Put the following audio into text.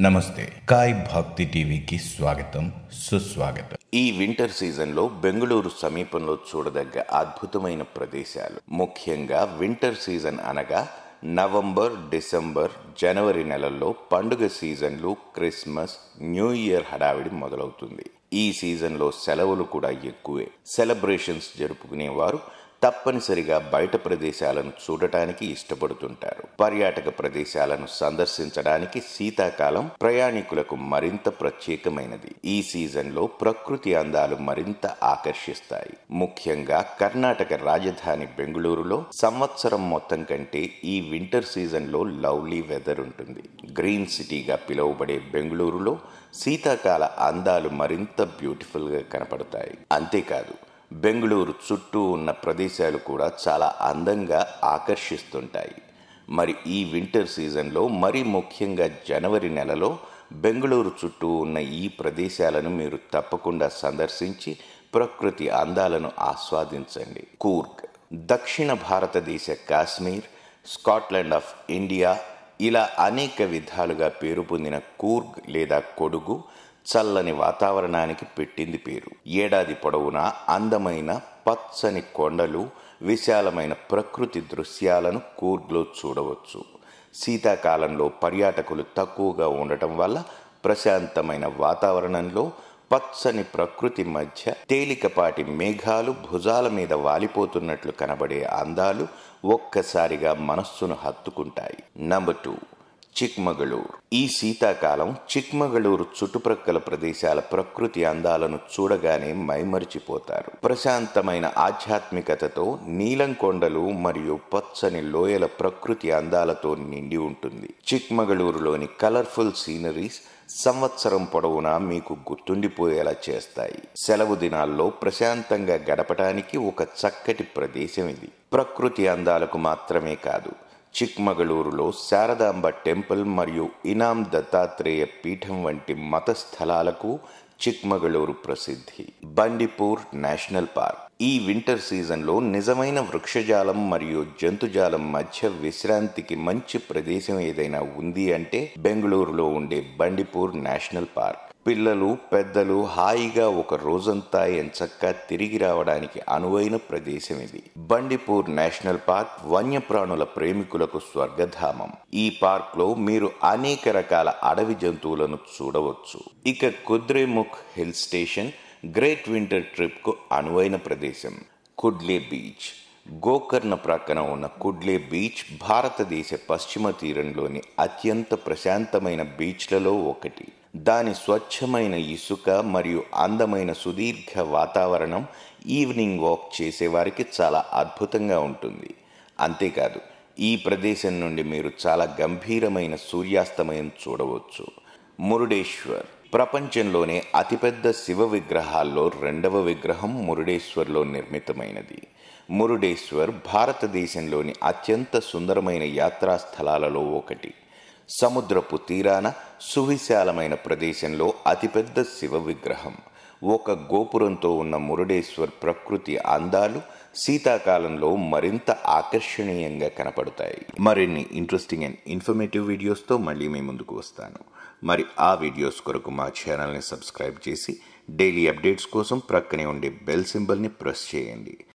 నమస్తే. కాయ్ భక్తి టీవీకి స్వాగతం సుస్వాగతం. ఈ వింటర్ సీజన్లో బెంగళూరు సమీపంలో చూడదగ్గ అద్భుతమైన ప్రదేశాలు. ముఖ్యంగా వింటర్ సీజన్ అనగా నవంబర్ డిసెంబర్ జనవరి నెలల్లో పండుగ సీజన్లు క్రిస్మస్ న్యూ ఇయర్ హడావిడి మొదలవుతుంది. ఈ సీజన్లో సెలవులు కూడా ఎక్కువే. సెలబ్రేషన్స్ జరుపుకునేవారు తప్పనిసరిగా బయట ప్రదేశాలను చూడటానికి ఇష్టపడుతుంటారు. పర్యాటక ప్రదేశాలను సందర్శించడానికి శీతాకాలం ప్రయాణికులకు మరింత ప్రత్యేకమైనది. ఈ సీజన్లో ప్రకృతి అందాలు మరింత ఆకర్షిస్తాయి. ముఖ్యంగా కర్ణాటక రాజధాని బెంగళూరులో సంవత్సరం మొత్తం కంటే ఈ వింటర్ సీజన్లో లవ్లీ వెదర్ ఉంటుంది. గ్రీన్ సిటీగా పిలువబడే బెంగళూరులో శీతాకాల అందాలు మరింత బ్యూటిఫుల్గా కనపడతాయి. అంతేకాదు బెంగళూరు చుట్టూ ఉన్న ప్రదేశాలు కూడా చాలా అందంగా ఆకర్షిస్తుంటాయి. మరి ఈ వింటర్ సీజన్లో మరీ ముఖ్యంగా జనవరి నెలలో బెంగళూరు చుట్టూ ఉన్న ఈ ప్రదేశాలను మీరు తప్పకుండా సందర్శించి ప్రకృతి అందాలను ఆస్వాదించండి. కూర్గ్ దక్షిణ భారతదేశ కాశ్మీర్ స్కాట్లాండ్ ఆఫ్ ఇండియా ఇలా అనేక విధాలుగా పేరు పొందిన కూర్గ్ లేదా కొడుగు చల్లని వాతావరణానికి పెట్టింది పేరు. ఏడాది పొడవునా అందమైన పచ్చని కొండలు విశాలమైన ప్రకృతి దృశ్యాలను కూర్గ్లో చూడవచ్చు. శీతాకాలంలో పర్యాటకులు తక్కువగా ఉండటం వల్ల ప్రశాంతమైన వాతావరణంలో పచ్చని ప్రకృతి మధ్య తేలికపాటి మేఘాలు భుజాల మీద వాలిపోతున్నట్లు కనబడే అందాలు ఒక్కసారిగా మనస్సును హత్తుకుంటాయి. Number two Chikmagalur. ఈ శీతాకాలం చిక్మగళూరు చుట్టుప్రక్కల ప్రదేశాల ప్రకృతి అందాలను చూడగానే మైమరిచిపోతారు. ప్రశాంతమైన ఆధ్యాత్మికతతో నీలం కొండలు మరియు పచ్చని లోయల ప్రకృతి అందాలతో నిండి ఉంటుంది. చిక్మగళూరులోని కలర్ఫుల్ సీనరీస్ సంవత్సరం పొడవునా మీకు గుర్తుండిపోయేలా చేస్తాయి. సెలవు దినాల్లో ప్రశాంతంగా గడపడానికి ఒక చక్కటి ప్రదేశం ఇది. ప్రకృతి అందాలకు మాత్రమే కాదు చిక్మగళూరులో శారదాంబ టెంపుల్ మరియు ఇనాం దత్తాత్రేయ పీఠం వంటి మత స్థలాలకు చిక్మగళూరు ప్రసిద్ధి. Bandipur national park. ఈ వింటర్ సీజన్లో నిజమైన వృక్షజాలం మరియు జంతుజాలం మధ్య విశ్రాంతికి మంచి ప్రదేశం ఏదైనా ఉంది అంటే బెంగళూరులో ఉండే బండిపూర్ నేషనల్ పార్క్. పిల్లలు పెద్దలు హాయిగా ఒక రోజంతా ఎంచక్కా తిరిగి రావడానికి అనువైన ప్రదేశం ఇది. బండిపూర్ నేషనల్ పార్క్ వన్యప్రాణుల ప్రేమికులకు స్వర్గధామం. ఈ పార్క్లో మీరు అనేక రకాల అడవి జంతువులను చూడవచ్చు. ఇక Kudremukh hill station great winter ట్రిప్కు అనువైన ప్రదేశం. కుడ్లే బీచ్. గోకర్ణ ప్రక్కన ఉన్న కుడ్లే బీచ్ భారతదేశ పశ్చిమ తీరంలోని అత్యంత ప్రశాంతమైన బీచ్లలో ఒకటి. దాని స్వచ్ఛమైన ఇసుక మరియు అందమైన సుదీర్ఘ వాతావరణం ఈవినింగ్ వాక్ చేసేవారికి చాలా అద్భుతంగా ఉంటుంది. అంతేకాదు ఈ ప్రదేశం నుండి మీరు చాలా గంభీరమైన సూర్యాస్తమయం చూడవచ్చు. మురుడేశ్వర్ ప్రపంచంలోనే అతిపెద్ద శివ విగ్రహాల్లో రెండవ విగ్రహం మురుడేశ్వర్లో నిర్మితమైనది. మురుడేశ్వర్ భారతదేశంలోని అత్యంత సుందరమైన యాత్రా స్థలాలలో ఒకటి. సముద్రపు తీరాన సువిశాలమైన ప్రదేశంలో అతిపెద్ద శివ విగ్రహం. ఒక గోపురంతో ఉన్న మురుడేశ్వర్ ప్రకృతి అందాలు శీతాకాలంలో మరింత ఆకర్షణీయంగా కనపడతాయి. మరిన్ని ఇంట్రెస్టింగ్ అండ్ ఇన్ఫర్మేటివ్ వీడియోస్తో మళ్ళీ మీ ముందుకు వస్తాను. మరి ఆ వీడియోస్ కొరకు మా ఛానల్ని సబ్స్క్రైబ్ చేసి డైలీ అప్డేట్స్ కోసం ప్రక్కనే ఉండే బెల్ సింబల్ని ప్రెస్ చేయండి.